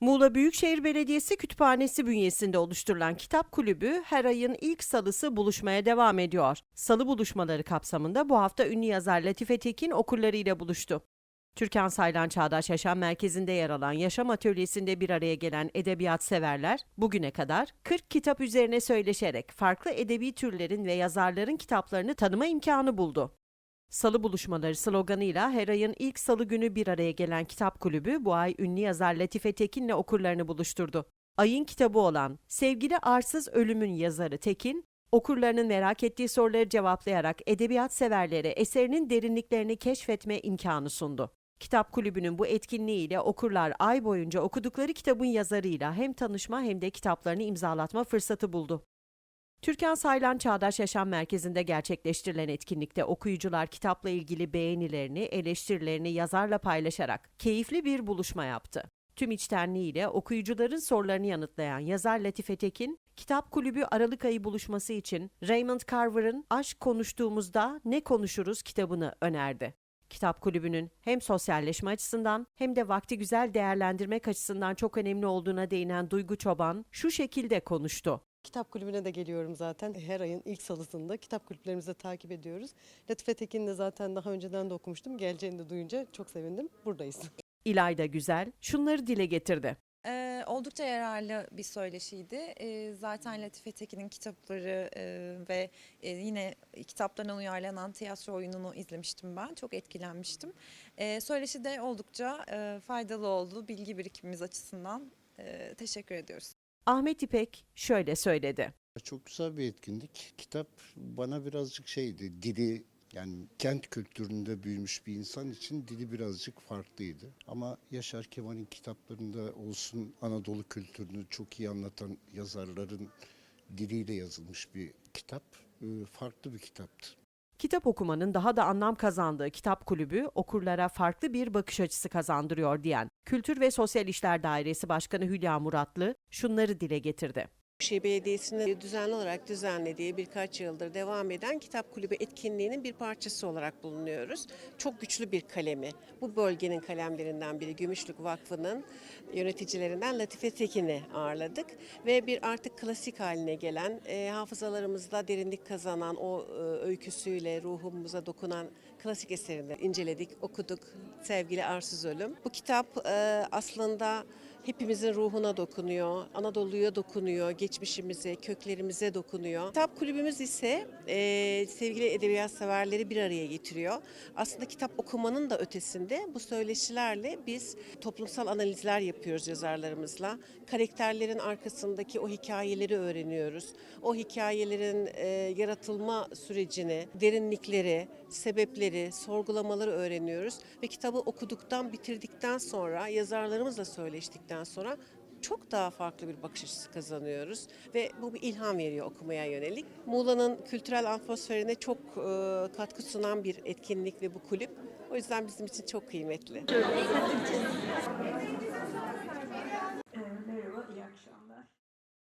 Muğla Büyükşehir Belediyesi Kütüphanesi bünyesinde oluşturulan kitap kulübü her ayın ilk salısı buluşmaya devam ediyor. Salı buluşmaları kapsamında bu hafta ünlü yazar Latife Tekin okurlarıyla buluştu. Türkan Saylan Çağdaş Yaşam Merkezi'nde yer alan Yaşam Atölyesi'nde bir araya gelen edebiyat severler bugüne kadar 40 kitap üzerine söyleşerek farklı edebi türlerin ve yazarların kitaplarını tanıma imkanı buldu. Salı buluşmaları sloganıyla her ayın ilk salı günü bir araya gelen kitap kulübü bu ay ünlü yazar Latife Tekin'le okurlarını buluşturdu. Ayın kitabı olan Sevgili Arsız Ölümün yazarı Tekin, okurlarının merak ettiği soruları cevaplayarak edebiyat severlere eserinin derinliklerini keşfetme imkanı sundu. Kitap kulübünün bu etkinliğiyle okurlar ay boyunca okudukları kitabın yazarıyla hem tanışma hem de kitaplarını imzalatma fırsatı buldu. Türkan Saylan Çağdaş Yaşam Merkezi'nde gerçekleştirilen etkinlikte okuyucular kitapla ilgili beğenilerini, eleştirilerini yazarla paylaşarak keyifli bir buluşma yaptı. Tüm içtenliğiyle okuyucuların sorularını yanıtlayan yazar Latife Tekin, Kitap Kulübü Aralık ayı buluşması için Raymond Carver'ın Aşk Konuştuğumuzda Ne Konuşuruz kitabını önerdi. Kitap kulübünün hem sosyalleşme açısından hem de vakti güzel değerlendirmek açısından çok önemli olduğuna değinen Duygu Çoban şu şekilde konuştu. Kitap kulübüne de geliyorum zaten. Her ayın ilk salısında kitap kulüplerimizi de takip ediyoruz. Latife Tekin'i de zaten daha önceden de okumuştum. Geleceğini de duyunca çok sevindim. Buradayız. İlayda Güzel şunları dile getirdi. Ee, oldukça yararlı bir söyleşiydi. Ee, zaten Latife Tekin'in kitapları e, ve e, yine kitaplarına uyarlanan tiyatro oyununu izlemiştim ben. Çok etkilenmiştim. Ee, söyleşi de oldukça e, faydalı oldu bilgi birikimimiz açısından. E, teşekkür ediyoruz. Ahmet İpek şöyle söyledi. Çok güzel bir etkinlik. Kitap bana birazcık şeydi, dili yani kent kültüründe büyümüş bir insan için dili birazcık farklıydı. Ama Yaşar Kemal'in kitaplarında olsun Anadolu kültürünü çok iyi anlatan yazarların diliyle yazılmış bir kitap. Ee, Farklı bir kitaptı. Kitap okumanın daha da anlam kazandığı kitap kulübü okurlara farklı bir bakış açısı kazandırıyor diyen Kültür ve Sosyal İşler Dairesi Başkanı Hülya Muratlı şunları dile getirdi. Büyükşehir Belediyesi'nin düzenli olarak düzenlediği birkaç yıldır devam eden kitap kulübü etkinliğinin bir parçası olarak bulunuyoruz. Çok güçlü bir kalemi. Bu bölgenin kalemlerinden biri Gümüşlük Vakfı'nın yöneticilerinden Latife Tekin'i ağırladık. Ve bir artık klasik haline gelen, e, hafızalarımızda derinlik kazanan o e, öyküsüyle ruhumuza dokunan klasik eserini inceledik, okuduk. Sevgili Arsız Ölüm. Bu kitap e, aslında hepimizin ruhuna dokunuyor, Anadolu'ya dokunuyor, geçmişimize, köklerimize dokunuyor. Kitap kulübümüz ise e, sevgili edebiyat severleri bir araya getiriyor. Aslında kitap okumanın da ötesinde bu söyleşilerle biz toplumsal analizler yapıyoruz yazarlarımızla. Karakterlerin arkasındaki o hikayeleri öğreniyoruz. O hikayelerin e, yaratılma sürecini, derinlikleri, sebepleri, sorgulamaları öğreniyoruz. Ve kitabı okuduktan, bitirdikten sonra, yazarlarımızla söyleştikten sonra çok daha farklı bir bakış açısı kazanıyoruz ve bu bir ilham veriyor okumaya yönelik. Muğla'nın kültürel atmosferine çok e, katkı sunan bir etkinlik ve bu kulüp. O yüzden bizim için çok kıymetli. Merhaba, iyi akşamlar.